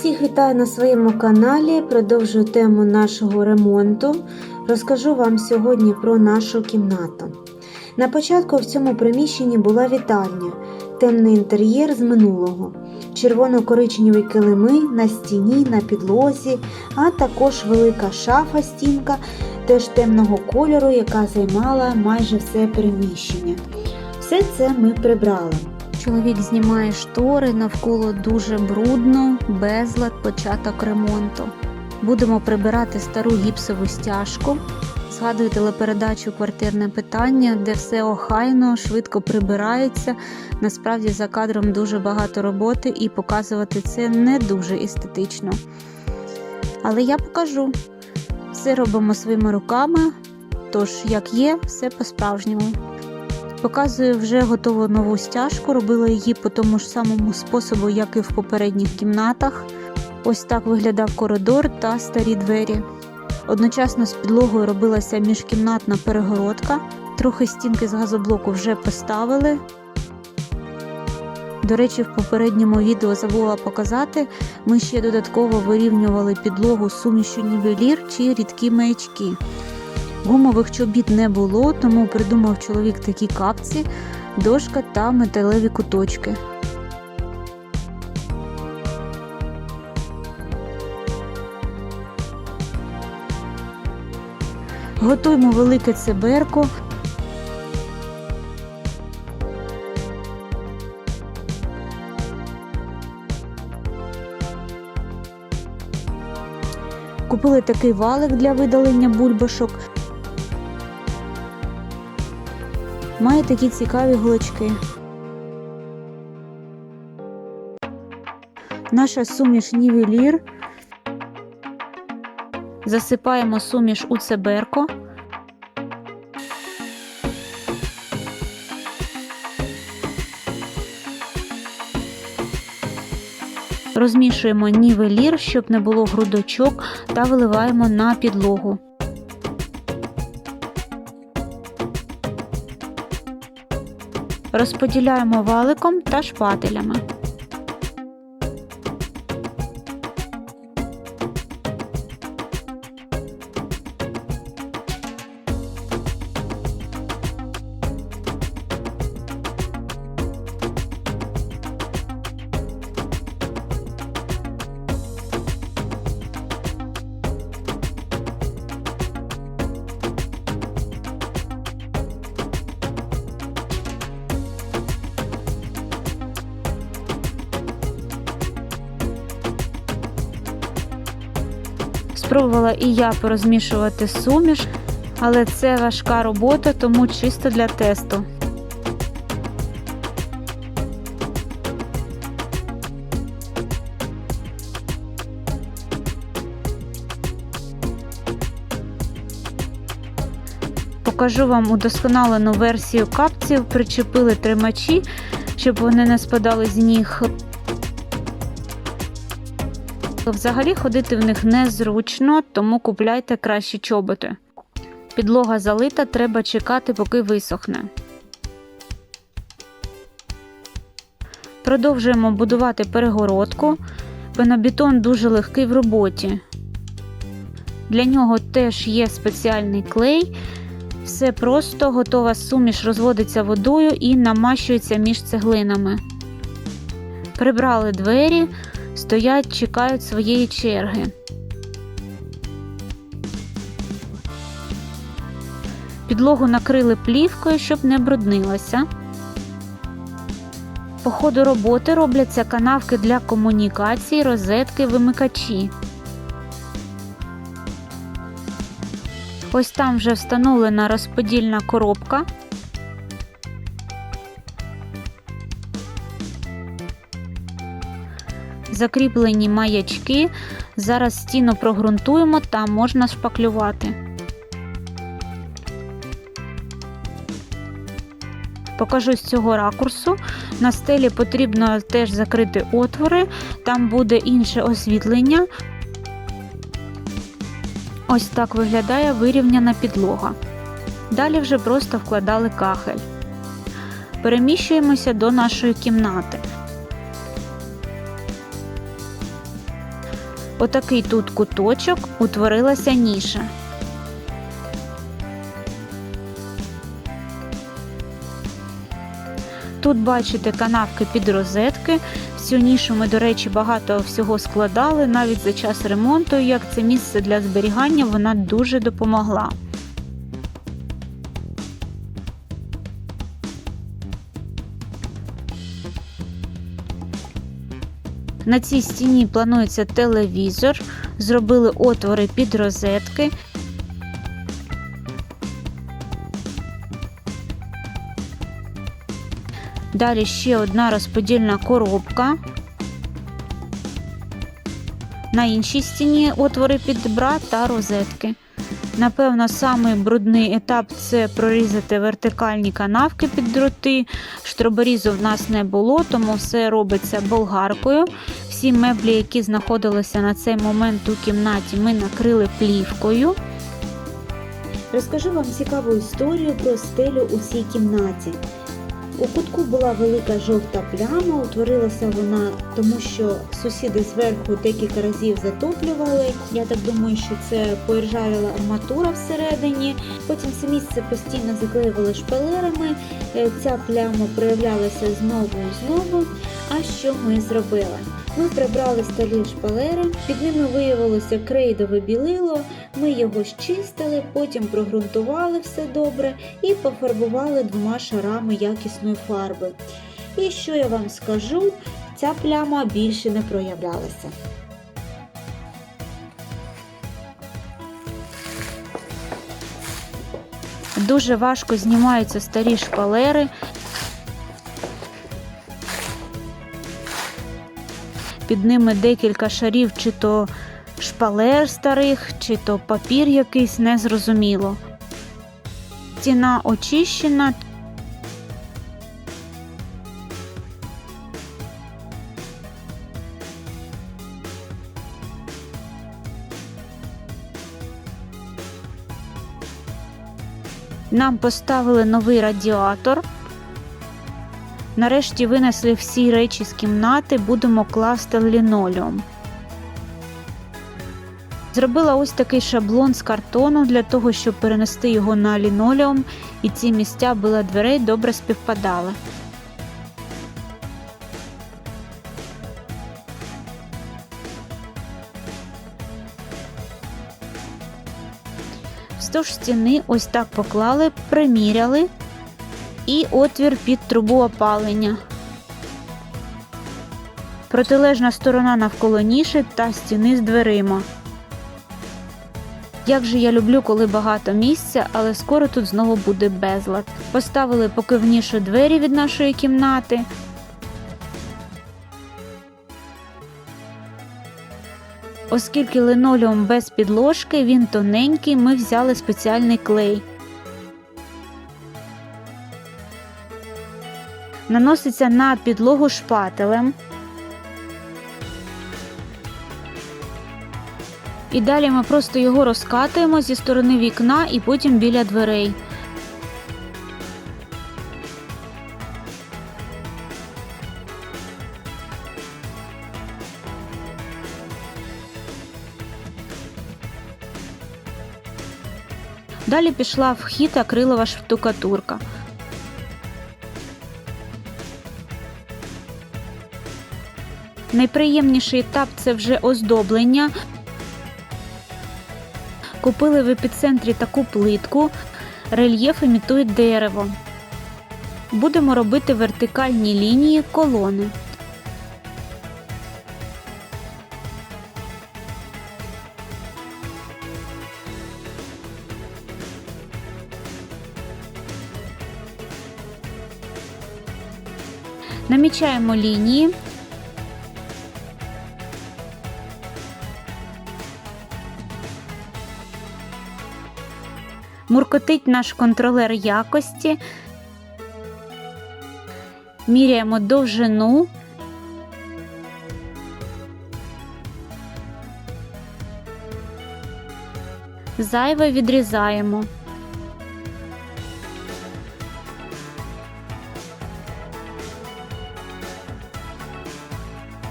Всіх вітаю на своєму каналі. Продовжую тему нашого ремонту. Розкажу вам сьогодні про нашу кімнату. На початку в цьому приміщенні була вітальня, темний інтер'єр з минулого, червоно-коричневі килими на стіні, на підлозі, а також велика шафа стінка теж темного кольору, яка займала майже все приміщення. Все це ми прибрали. Чоловік знімає штори, навколо дуже брудно, безлад, початок ремонту. Будемо прибирати стару гіпсову стяжку. Згадую телепередачу Квартирне питання, де все охайно, швидко прибирається. Насправді за кадром дуже багато роботи і показувати це не дуже естетично. Але я покажу. Все робимо своїми руками, тож як є, все по-справжньому. Показую вже готову нову стяжку. Робила її по тому ж самому способу, як і в попередніх кімнатах. Ось так виглядав коридор та старі двері. Одночасно з підлогою робилася міжкімнатна перегородка. Трохи стінки з газоблоку вже поставили. До речі, в попередньому відео забула показати, ми ще додатково вирівнювали підлогу сумішю нівелір чи рідкі маячки. Гумових чобіт не було, тому придумав чоловік такі капці, дошка та металеві куточки. Готуємо велике циберко. Купили такий валик для видалення бульбашок. Має такі цікаві гулочки. Наша суміш нівелір. Засипаємо суміш у цеберко. Розмішуємо нівелір, щоб не було грудочок, та виливаємо на підлогу. Розподіляємо валиком та шпателями. Спробувала і я порозмішувати суміш, але це важка робота, тому чисто для тесту. Покажу вам удосконалену версію капців, причепили тримачі, щоб вони не спадали з ніг. Взагалі ходити в них незручно, тому купляйте кращі чоботи. Підлога залита, треба чекати, поки висохне. Продовжуємо будувати перегородку. Пенобетон дуже легкий в роботі. Для нього теж є спеціальний клей. Все просто, готова суміш розводиться водою і намащується між цеглинами. Прибрали двері стоять, чекають своєї черги. Підлогу накрили плівкою, щоб не бруднилася. По ходу роботи робляться канавки для комунікацій, розетки, вимикачі. Ось там вже встановлена розподільна коробка. Закріплені маячки. Зараз стіну прогрунтуємо та можна шпаклювати. Покажу з цього ракурсу. На стелі потрібно теж закрити отвори, там буде інше освітлення. Ось так виглядає вирівняна підлога. Далі вже просто вкладали кахель. Переміщуємося до нашої кімнати. Отакий тут куточок утворилася ніша. Тут бачите канавки під розетки. Всю нішу ми, до речі, багато всього складали навіть за час ремонту. Як це місце для зберігання, вона дуже допомогла. На цій стіні планується телевізор, зробили отвори під розетки. Далі ще одна розподільна коробка. На іншій стіні отвори під бра та розетки. Напевно, самий брудний етап це прорізати вертикальні канавки під дроти. Штроборізу в нас не було, тому все робиться болгаркою. Всі меблі, які знаходилися на цей момент у кімнаті, ми накрили плівкою. Розкажу вам цікаву історію про стелю у цій кімнаті. У кутку була велика жовта пляма, утворилася вона тому, що сусіди зверху декілька разів затоплювали. Я так думаю, що це поіржавіла арматура всередині. Потім це місце постійно заклеювали шпалерами. Е, Ця пляма проявлялася знову і знову. А що ми зробили? Ми прибрали сталі шпалери, під ними виявилося крейдове білило. Ми його щистили, потім прогрунтували все добре і пофарбували двома шарами якісної фарби. І що я вам скажу, ця пляма більше не проявлялася. Дуже важко знімаються старі шпалери. Під ними декілька шарів, чи то шпалер старих, чи то папір якийсь незрозуміло. Стіна очищена. Нам поставили новий радіатор. Нарешті винесли всі речі з кімнати, будемо класти лінолеум. Зробила ось такий шаблон з картону для того, щоб перенести його на лінолеум, і ці місця біля дверей добре співпадали. Вздовж стіни ось так поклали, приміряли і отвір під трубу опалення. Протилежна сторона навколо ніші та стіни з дверима. Як же я люблю, коли багато місця, але скоро тут знову буде безлад. Поставили поки в нішу двері від нашої кімнати. Оскільки линолеум без підложки, він тоненький, ми взяли спеціальний клей. Наноситься на підлогу шпателем. І далі ми просто його розкатуємо зі сторони вікна і потім біля дверей. Далі пішла в хід акрилова штукатурка. Найприємніший етап це вже оздоблення. Купили в епіцентрі таку плитку, рельєф імітує дерево. Будемо робити вертикальні лінії колони. Намічаємо лінії. Муркотить наш контролер якості. Міряємо довжину. Зайве відрізаємо.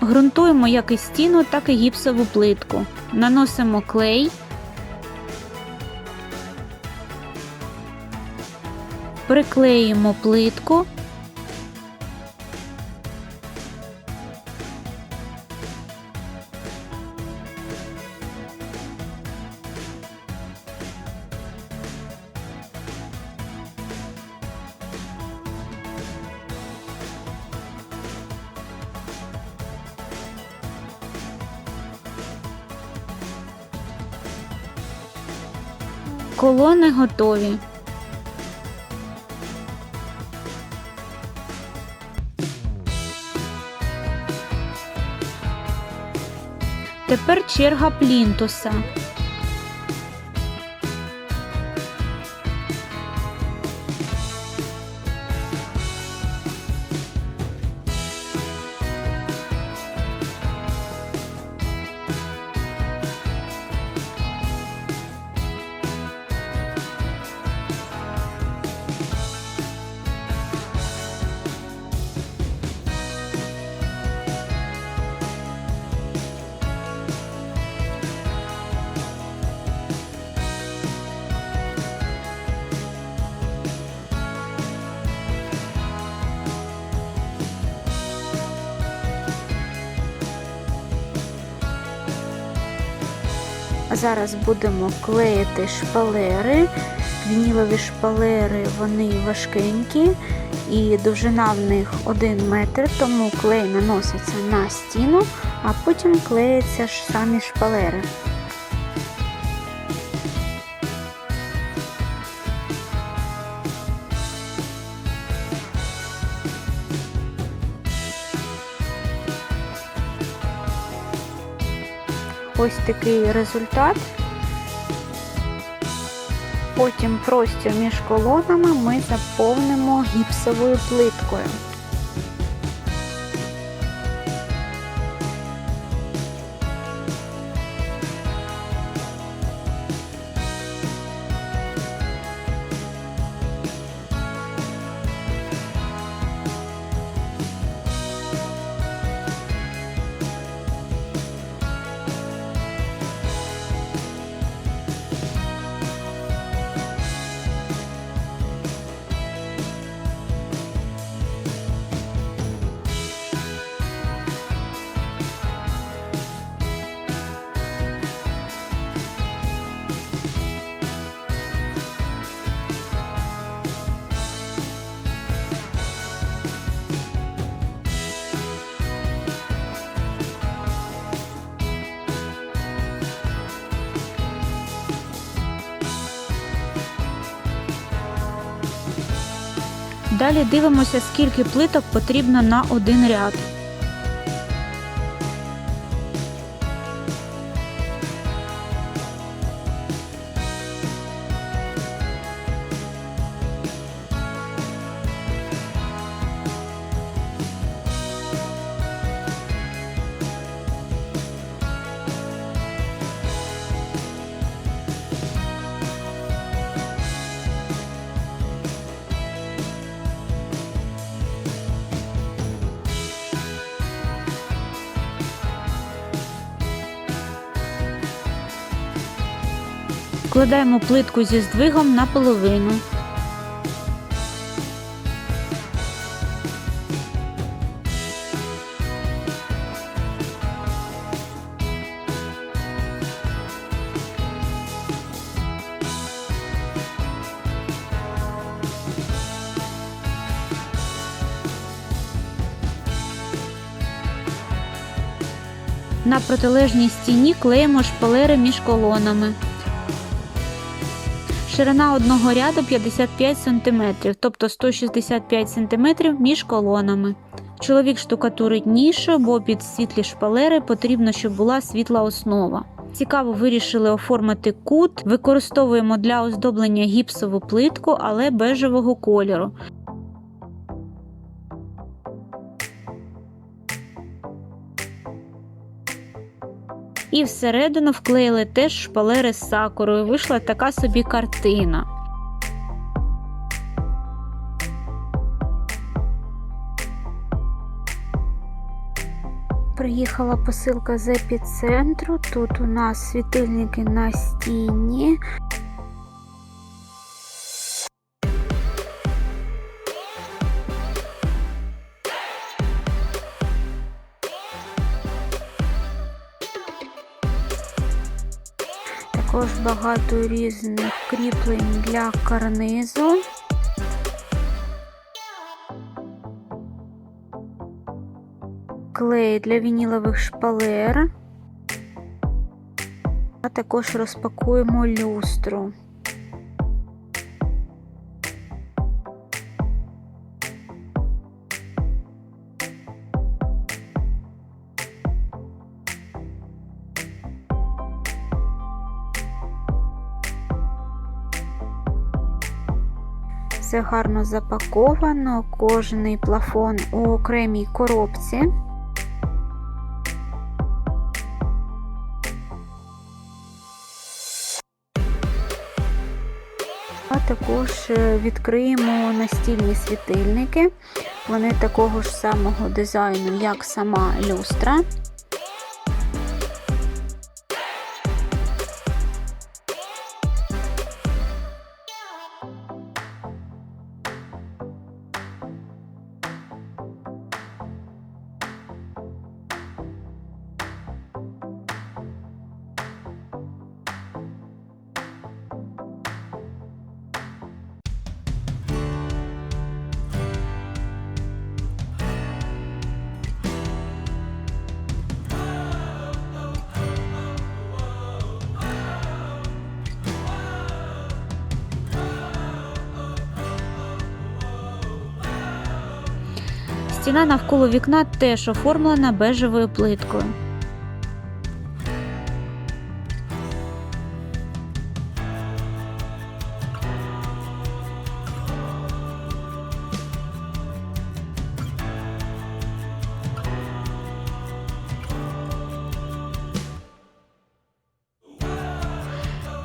Грунтуємо як і стіну, так і гіпсову плитку. Наносимо клей. Приклеїмо плитку. Колони готові. Тепер черга плінтуса. Зараз будемо клеїти шпалери. Вінілові шпалери вони важкенькі і довжина в них 1 метр, тому клей наноситься на стіну, а потім клеїться ж самі шпалери. Ось такий результат. Потім простір між колонами ми заповнимо гіпсовою плиткою. Далі дивимося, скільки плиток потрібно на один ряд. Вкладаємо плитку зі здвигом на половину. На протилежній стіні клеїмо шпалери між колонами. Ширина одного ряду 55 см, тобто 165 см між колонами. Чоловік штукатурить нішу, бо під світлі шпалери потрібно, щоб була світла основа. Цікаво вирішили оформити кут. Використовуємо для оздоблення гіпсову плитку, але бежевого кольору. І всередину вклеїли теж шпалери з сакурою. Вийшла така собі картина. приїхала посилка з епіцентру. Тут у нас світильники на стіні. Також багато різних кріплень для карнизу. Клей для вінілових шпалер. А також розпакуємо люстру. Все гарно запаковано, кожний плафон у окремій коробці. А також е, відкриємо настільні світильники. Вони такого ж самого дизайну, як сама люстра. Стіна навколо вікна теж оформлена бежевою плиткою.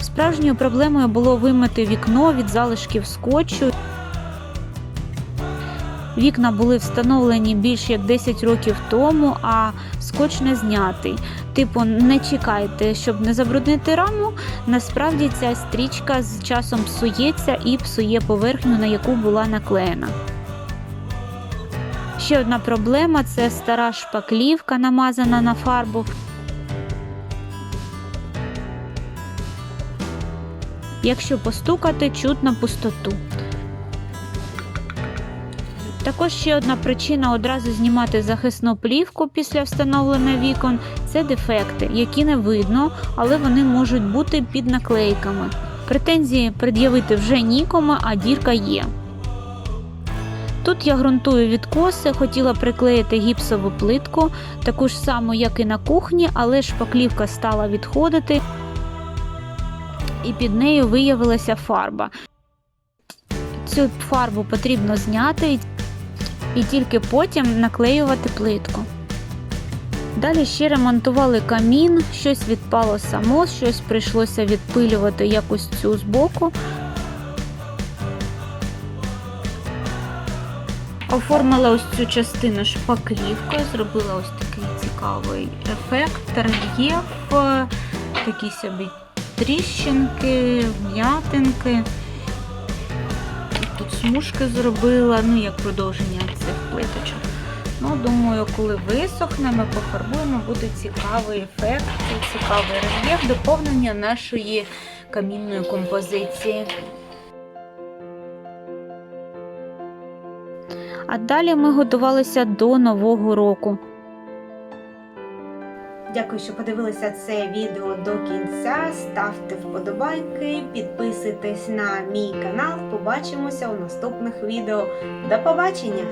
Справжньою проблемою було вимити вікно від залишків скотчу. Вікна були встановлені більш як 10 років тому, а скотч не знятий. Типу, не чекайте, щоб не забруднити раму. Насправді ця стрічка з часом псується і псує поверхню, на яку була наклеєна. Ще одна проблема це стара шпаклівка, намазана на фарбу. Якщо постукати, чутно пустоту. Також ще одна причина одразу знімати захисну плівку після встановлення вікон це дефекти, які не видно, але вони можуть бути під наклейками. Претензії пред'явити вже нікому, а дірка є. Тут я ґрунтую відкоси, хотіла приклеїти гіпсову плитку, таку ж саму, як і на кухні, але шпаклівка стала відходити, і під нею виявилася фарба. Цю фарбу потрібно зняти і тільки потім наклеювати плитку. Далі ще ремонтували камін, щось відпало само, щось прийшлося відпилювати якось цю збоку. Оформила ось цю частину шпаклівкою, зробила ось такий цікавий ефект, рельєф, такі собі тріщинки, вм'ятинки. Тут смужки зробила, ну як продовження цих плиточок. Ну, думаю, коли висохне, ми пофарбуємо, буде цікавий ефект, цікавий рельєф, доповнення нашої камінної композиції. А далі ми готувалися до Нового року. Дякую, що подивилися це відео до кінця. Ставте вподобайки, підписуйтесь на мій канал. Побачимося у наступних відео. До побачення!